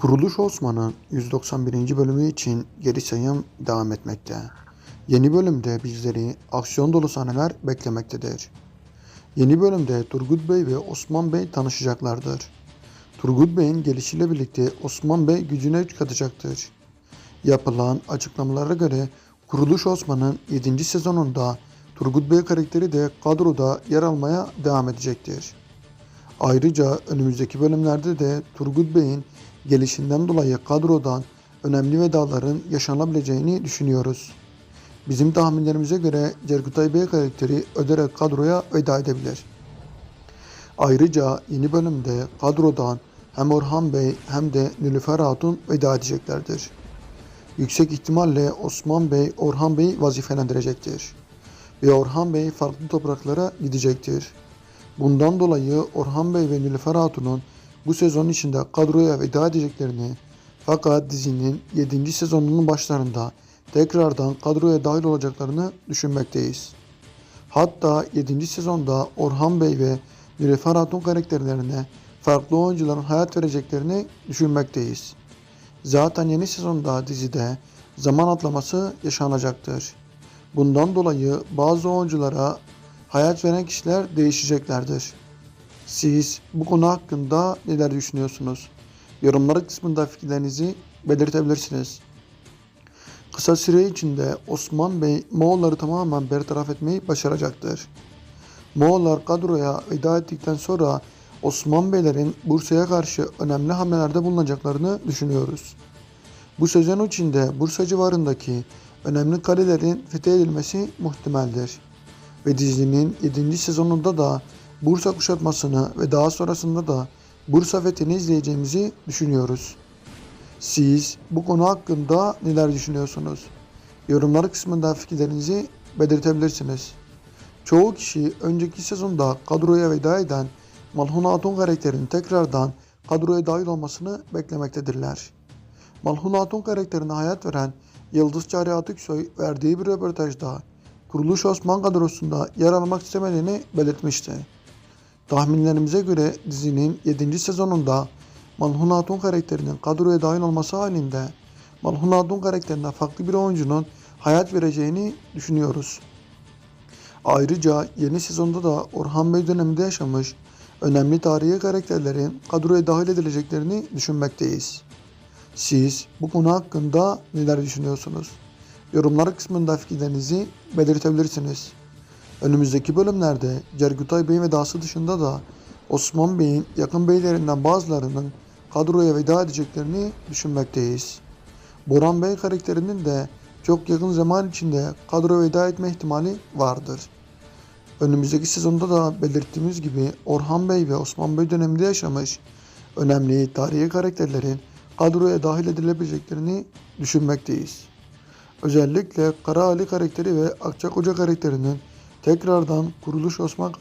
Kuruluş Osman'ın 191. bölümü için geri sayım devam etmekte. Yeni bölümde bizleri aksiyon dolu sahneler beklemektedir. Yeni bölümde Turgut Bey ve Osman Bey tanışacaklardır. Turgut Bey'in gelişiyle birlikte Osman Bey gücüne katacaktır. Yapılan açıklamalara göre Kuruluş Osman'ın 7. sezonunda Turgut Bey karakteri de kadroda yer almaya devam edecektir. Ayrıca önümüzdeki bölümlerde de Turgut Bey'in gelişinden dolayı kadrodan önemli vedaların yaşanabileceğini düşünüyoruz. Bizim tahminlerimize göre Cerkutay Bey karakteri öderek kadroya veda edebilir. Ayrıca yeni bölümde kadrodan hem Orhan Bey hem de Nilüfer Hatun veda edeceklerdir. Yüksek ihtimalle Osman Bey Orhan Bey vazifelendirecektir. Ve Orhan Bey farklı topraklara gidecektir. Bundan dolayı Orhan Bey ve Nilüfer Hatun'un bu sezon içinde kadroya veda edeceklerini fakat dizinin 7. sezonunun başlarında tekrardan kadroya dahil olacaklarını düşünmekteyiz. Hatta 7. sezonda Orhan Bey ve Nilüfer Hatun karakterlerine farklı oyuncuların hayat vereceklerini düşünmekteyiz. Zaten yeni sezonda dizide zaman atlaması yaşanacaktır. Bundan dolayı bazı oyunculara hayat veren kişiler değişeceklerdir. Siz bu konu hakkında neler düşünüyorsunuz? Yorumlar kısmında fikirlerinizi belirtebilirsiniz. Kısa süre içinde Osman Bey Moğolları tamamen bertaraf etmeyi başaracaktır. Moğollar kadroya veda ettikten sonra Osman Beylerin Bursa'ya karşı önemli hamlelerde bulunacaklarını düşünüyoruz. Bu sezon içinde Bursa civarındaki önemli kalelerin fethedilmesi muhtemeldir. Ve dizinin 7. sezonunda da Bursa kuşatmasını ve daha sonrasında da Bursa fethini izleyeceğimizi düşünüyoruz. Siz bu konu hakkında neler düşünüyorsunuz? Yorumlar kısmında fikirlerinizi belirtebilirsiniz. Çoğu kişi önceki sezonda kadroya veda eden Malhun Hatun karakterinin tekrardan kadroya dahil olmasını beklemektedirler. Malhun Hatun karakterine hayat veren Yıldız Çare Atıksoy verdiği bir röportajda Kuruluş Osman kadrosunda yer almak istemediğini belirtmişti. Tahminlerimize göre dizinin 7. sezonunda Malhun Hatun karakterinin kadroya dahil olması halinde Malhun Hatun karakterine farklı bir oyuncunun hayat vereceğini düşünüyoruz. Ayrıca yeni sezonda da Orhan Bey döneminde yaşamış önemli tarihi karakterlerin kadroya dahil edileceklerini düşünmekteyiz. Siz bu konu hakkında neler düşünüyorsunuz? Yorumlar kısmında fikirlerinizi belirtebilirsiniz. Önümüzdeki bölümlerde Cergutay Bey'in vedası dışında da Osman Bey'in yakın beylerinden bazılarının kadroya veda edeceklerini düşünmekteyiz. Boran Bey karakterinin de çok yakın zaman içinde kadroya veda etme ihtimali vardır. Önümüzdeki sezonda da belirttiğimiz gibi Orhan Bey ve Osman Bey döneminde yaşamış önemli tarihi karakterlerin kadroya dahil edilebileceklerini düşünmekteyiz. Özellikle Kara Ali karakteri ve Akçakoca karakterinin tekrardan Kuruluş Osman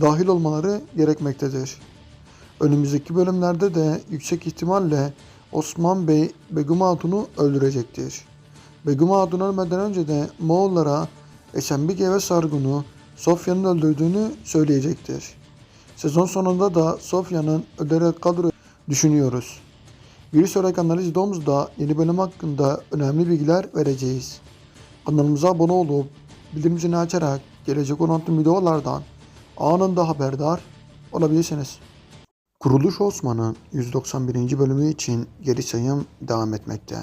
dahil olmaları gerekmektedir. Önümüzdeki bölümlerde de yüksek ihtimalle Osman Bey Begüm Hatun'u öldürecektir. Begüm Hatun ölmeden önce de Moğollara Esenbike ve Sargun'u Sofya'nın öldürdüğünü söyleyecektir. Sezon sonunda da Sofya'nın öderek kadro düşünüyoruz. Bir sonraki analiz videomuzda yeni bölüm hakkında önemli bilgiler vereceğiz. Kanalımıza abone olup bildirim zilini açarak gelecek olan tüm videolardan anında haberdar olabilirsiniz. Kuruluş Osman'ın 191. bölümü için geri sayım devam etmekte.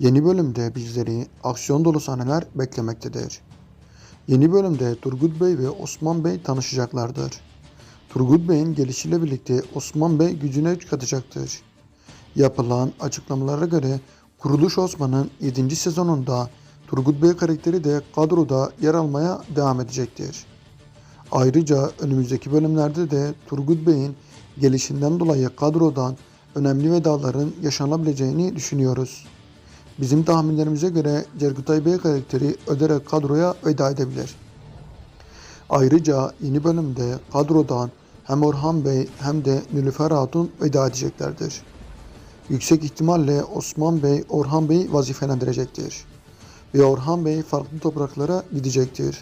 Yeni bölümde bizleri aksiyon dolu sahneler beklemektedir. Yeni bölümde Turgut Bey ve Osman Bey tanışacaklardır. Turgut Bey'in gelişiyle birlikte Osman Bey gücüne güç katacaktır. Yapılan açıklamalara göre Kuruluş Osman'ın 7. sezonunda Turgut Bey karakteri de kadroda yer almaya devam edecektir. Ayrıca önümüzdeki bölümlerde de Turgut Bey'in gelişinden dolayı kadrodan önemli vedaların yaşanabileceğini düşünüyoruz. Bizim tahminlerimize göre Cerkutay Bey karakteri öderek kadroya veda edebilir. Ayrıca yeni bölümde kadrodan hem Orhan Bey hem de Nilüfer Hatun veda edeceklerdir. Yüksek ihtimalle Osman Bey Orhan Bey vazifelendirecektir. Ve Orhan Bey farklı topraklara gidecektir.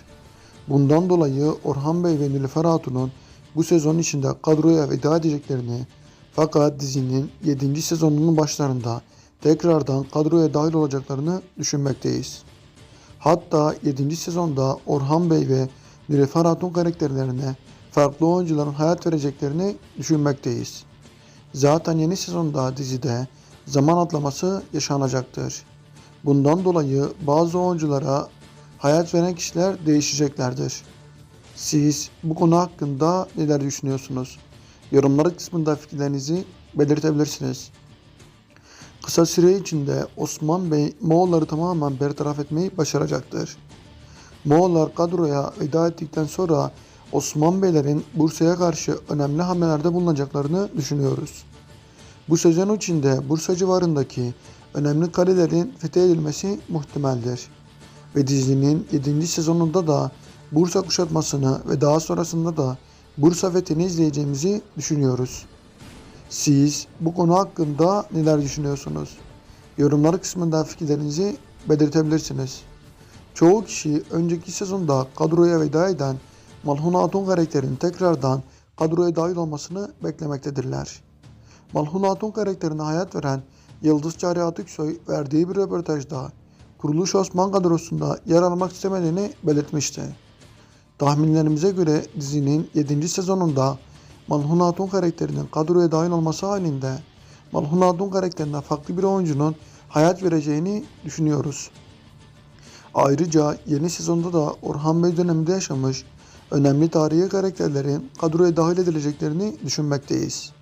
Bundan dolayı Orhan Bey ve Nilüfer Hatun'un bu sezon içinde kadroya veda edeceklerini Fakat dizinin 7. sezonunun başlarında tekrardan kadroya dahil olacaklarını düşünmekteyiz. Hatta 7. sezonda Orhan Bey ve Nilüfer Hatun karakterlerine farklı oyuncuların hayat vereceklerini düşünmekteyiz. Zaten yeni sezonda dizide zaman atlaması yaşanacaktır. Bundan dolayı bazı oyunculara hayat veren kişiler değişeceklerdir. Siz bu konu hakkında neler düşünüyorsunuz? Yorumlar kısmında fikirlerinizi belirtebilirsiniz. Kısa süre içinde Osman Bey Moğolları tamamen bertaraf etmeyi başaracaktır. Moğollar kadroya veda ettikten sonra Osman Beylerin Bursa'ya karşı önemli hamlelerde bulunacaklarını düşünüyoruz. Bu sezon içinde Bursa civarındaki önemli kalelerin fethedilmesi muhtemeldir. Ve dizinin 7. sezonunda da Bursa kuşatmasını ve daha sonrasında da Bursa fethini izleyeceğimizi düşünüyoruz. Siz bu konu hakkında neler düşünüyorsunuz? Yorumlar kısmında fikirlerinizi belirtebilirsiniz. Çoğu kişi önceki sezonda kadroya veda eden Malhun Hatun karakterinin tekrardan kadroya dahil olmasını beklemektedirler. Malhun Hatun karakterine hayat veren Yıldız Çağrı Atıksoy verdiği bir röportajda Kuruluş Osman kadrosunda yer almak istemediğini belirtmişti. Tahminlerimize göre dizinin 7. sezonunda Malhun Hatun karakterinin kadroya dahil olması halinde Malhun Hatun karakterine farklı bir oyuncunun hayat vereceğini düşünüyoruz. Ayrıca yeni sezonda da Orhan Bey döneminde yaşamış önemli tarihi karakterlerin kadroya dahil edileceklerini düşünmekteyiz.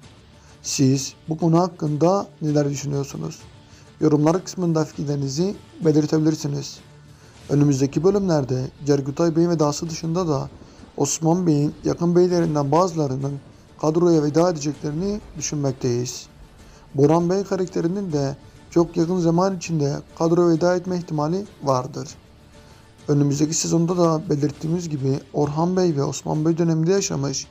Siz bu konu hakkında neler düşünüyorsunuz? Yorumlar kısmında fikirlerinizi belirtebilirsiniz. Önümüzdeki bölümlerde Cergutay Bey'in vedası dışında da Osman Bey'in yakın beylerinden bazılarının kadroya veda edeceklerini düşünmekteyiz. Boran Bey karakterinin de çok yakın zaman içinde kadroya veda etme ihtimali vardır. Önümüzdeki sezonda da belirttiğimiz gibi Orhan Bey ve Osman Bey döneminde yaşamış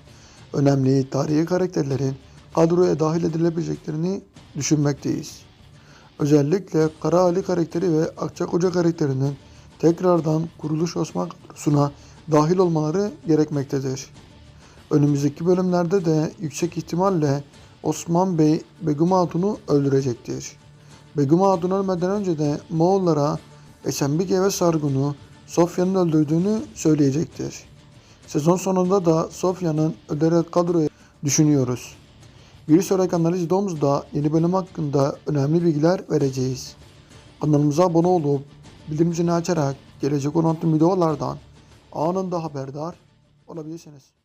önemli tarihi karakterlerin kadroya dahil edilebileceklerini düşünmekteyiz. Özellikle Kara Ali karakteri ve Akçakoca karakterinin tekrardan Kuruluş Osman kadrosuna dahil olmaları gerekmektedir. Önümüzdeki bölümlerde de yüksek ihtimalle Osman Bey Begüm Hatun'u öldürecektir. Begüm Hatun ölmeden önce de Moğollara Esenbike ve Sargun'u Sofya'nın öldürdüğünü söyleyecektir. Sezon sonunda da Sofya'nın ölerek kadroya düşünüyoruz. Bir sonraki analiz videomuzda yeni bölüm hakkında önemli bilgiler vereceğiz. Kanalımıza abone olup bildirim zilini açarak gelecek olan tüm videolardan anında haberdar olabilirsiniz.